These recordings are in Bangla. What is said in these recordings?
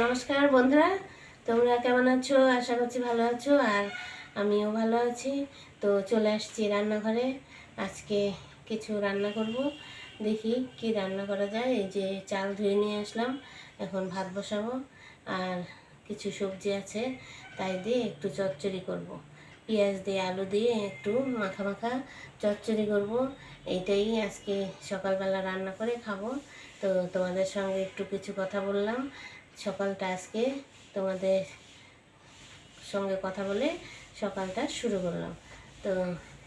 নমস্কার বন্ধুরা, তোমরা কেমন আছো? আশা করছি ভালো আছো আর আমিও ভালো আছি। তো চলে আসছি রান্নাঘরে। আজকে কিছু রান্না করব। দেখি কি রান্না করা যায়। এই যে চাল ধুয়ে নিয়ে আসলাম, এখন ভাত বসাবো। আর কিছু সবজি আছে, তাই দিয়ে একটু চচ্চড়ি করব। পেঁয়াজ দিয়ে আলু দিয়ে একটু মাখা মাখা চচ্চড়ি করব। এইটাই আজকে সকালবেলা রান্না করে খাব। তো তোমাদের সঙ্গে একটু কিছু কথা বললাম। সকালটা আজকে তোমাদের সঙ্গে কথা বলে সকালটা শুরু করলাম। তো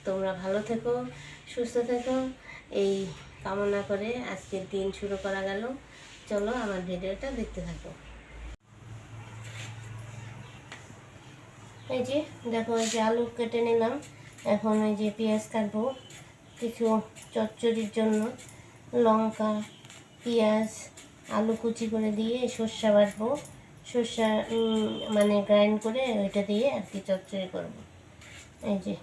তোমরা ভালো থেকো, সুস্থ থেকো, এই কামনা করে আজকের দিন শুরু করা গেল। চলো আমার ভিডিওটা দেখতে থাকো। এই যে, দেখো, এই যে আলু কেটে নিলাম। এখন এই যে পেঁয়াজ কাটবো। কিছু চচ্চড়ির জন্য লঙ্কা, পেঁয়াজ আলু কুচি করে দিয়ে সর্ষা বাটবো। সর্ষা মানে গ্রাইন্ড করে ওইটা দিয়ে আর কি চচ্চড়ি করব। এই যে।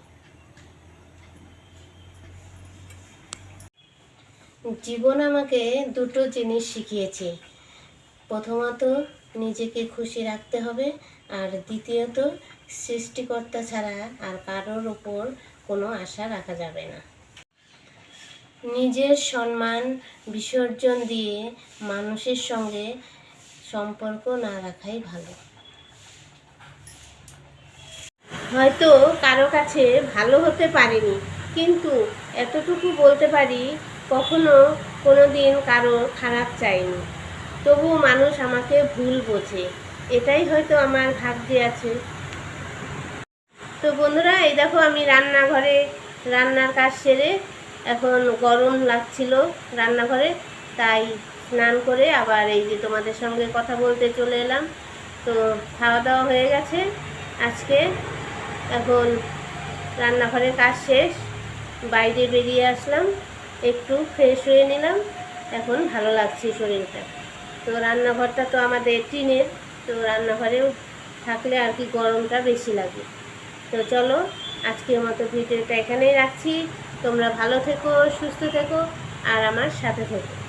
জীবন আমাকে দুটো জিনিস শিখিয়েছে। প্রথমত, নিজেকে খুশি রাখতে হবে আর দ্বিতীয়ত, সৃষ্টিকর্তা ছাড়া আর কারোর ওপর কোনো আশা রাখা যাবে না। নিজের সম্মান বিসর্জন দিয়ে মানুষের সঙ্গে সম্পর্ক না রাখাই ভালো। হয়তো কারও কাছে ভালো হতে পারিনি, কিন্তু এতটুকু বলতে পারি কখনো কোনো দিন কারও খারাপ চাইনি তবু মানুষ আমাকে ভুল বোঝে, এটাই হয়তো আমার ভাগ্যে আছে। তো বন্ধুরা, এই দেখো আমি রান্নাঘরে রান্নার কাজ সেরে এখন গরম লাগছিল রান্নাঘরে, তাই স্নান করে আবার এই যে তোমাদের সঙ্গে কথা বলতে চলে এলাম। তো খাওয়া দাওয়া হয়ে গেছে আজকে। এখন রান্নাঘরের কাজ শেষ, বাইরে বেরিয়ে আসলাম, একটু ফ্রেশ হয়ে নিলাম। এখন ভালো লাগছে শরীরটা। তো রান্নাঘরটা তো আমাদের টিনের, তো রান্নাঘরেও থাকলে আর কি গরমটা বেশি লাগে। তো চলো আজকের মতো ভিডিওটা এখানেই রাখছি। তোমরা ভালো থেকো সুস্থ থেকো আর আমার সাথে থেকো।